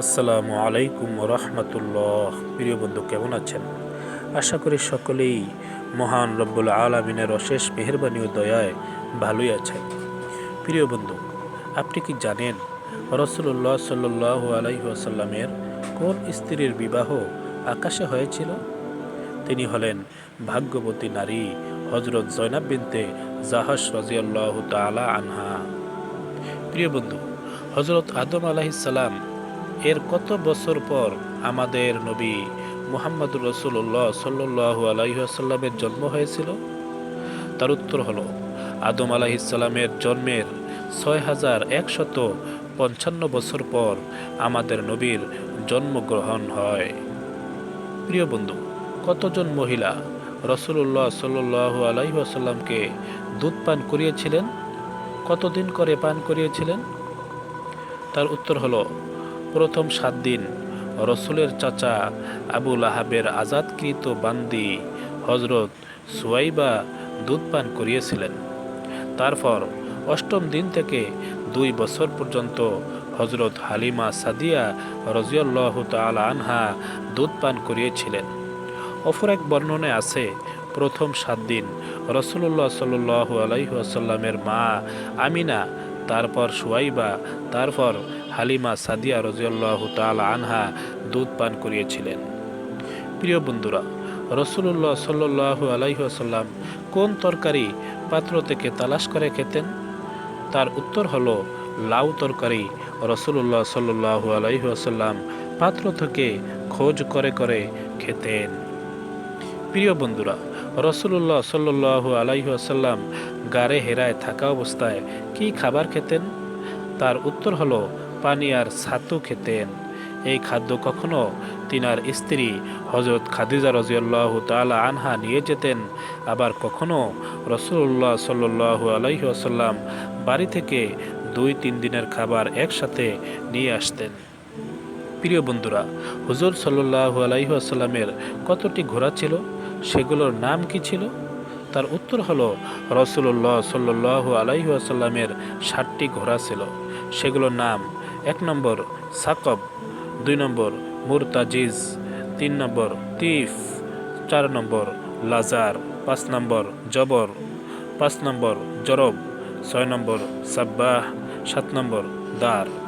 আসসালামু আলাইকুম রহমতুল্লাহ। প্রিয় বন্ধু, কেমন আছেন? আশা করি সকলেই মহান রব্বুল আলমিনের অশেষ মেহরবানি ও দয়ায় ভালোই আছেন। প্রিয় বন্ধু, আপনি কি জানেন রসুল্লাহ সাল্লাহ আলাইসাল্লামের কোন স্ত্রীর বিবাহ আকাশে হয়েছিল? তিনি হলেন ভাগ্যবতী নারী হজরত জৈনাব বিনতে জাহাস রাজিয়াল্লাহ তালা আনহা। প্রিয় বন্ধু হজরত আদম আলাহিসাল্লাম এর কত বছর পর আমাদের নবী মুহাম্মদুর রসুল্লাহ সাল্লু আলাইসাল্লামের জন্ম হয়েছিল? তার উত্তর হলো, আদম আলাহিসাল্লামের জন্মের ছয় হাজার একশত পঞ্চান্ন বছর পর আমাদের নবীর জন্মগ্রহণ হয়। প্রিয় বন্ধু, কতজন মহিলা রসুল্লাহ সাল্লু আলাইসাল্লামকে দুধ পান করিয়েছিলেন? কতদিন করে পান করিয়েছিলেন? তার উত্তর হলো প্রথম সাত দিন রসুলের চাচা আবুল আহাবের আজাদকৃত বান্দি হজরত সুয়াইবা দুধ পান করিয়েছিলেন। তারপর অষ্টম দিন থেকে দুই বছর পর্যন্ত হজরত হালিমা সাদিয়া রজিয়াল্লাহ তাল আনহা দুধ পান করিয়েছিলেন। অপর এক বর্ণনায় আছে, প্রথম সাত দিন রসুল্লাহ সাল্লু আলাইসাল্লামের মা আমিনা তারপর সুয়াইবা তারপর হালিমা সাদিয়া রজিয়াল্লাহ তাল আনহা দুধ পান করিয়েছিলেন। প্রিয় বন্ধুরা রসুল্লাহ সাল্লু আলাইসাল্লাম কোন তরকারি পাত্র থেকে তালাশ করে খেতেন? তার উত্তর হলো লাউ তরকারি। রসুল্লাহ সাল্লু আলাইসাল্লাম পাত্র থেকে খোঁজ করে করে খেতেন। প্রিয় বন্ধুরা রসুল্লাহ সাল্লু আলাইসাল্লাম গাড়ে হেরায় থাকা অবস্থায় কি খাবার খেতেন? তার উত্তর হলো, পানি আর ছাতু খেতেন। এই খাদ্য কখনো তিনার স্ত্রী হজরত খাদিজা রাজিয়াল্লাহ তালা আনহা নিয়ে যেতেন। আবার কখনো রসুল্লাহ সাল্লু আলাইসাল্লাম বাড়ি থেকে দুই, তিন দিনের খাবার একসাথে নিয়ে আসতেন। প্রিয় বন্ধুরা, হুজুর সাল্লাহ আলাইসাল্লামের কতটি ঘোড়া ছিল? সেগুলোর নাম কি ছিল? তার উত্তর হলো রসুল্লাহ সাল্লাহ আলাইসাল্লামের ষাটটি ঘোড়া ছিল। সেগুলোর নাম, এক নম্বর সাকব, দুই নম্বর মুরতাজিজ, তিন নম্বর তিফ, চার নম্বর লাজার, পাঁচ নম্বর জবর, পাঁচ নম্বর জরব, ছয় নম্বর সাব্বাহ, সাত নম্বর দার।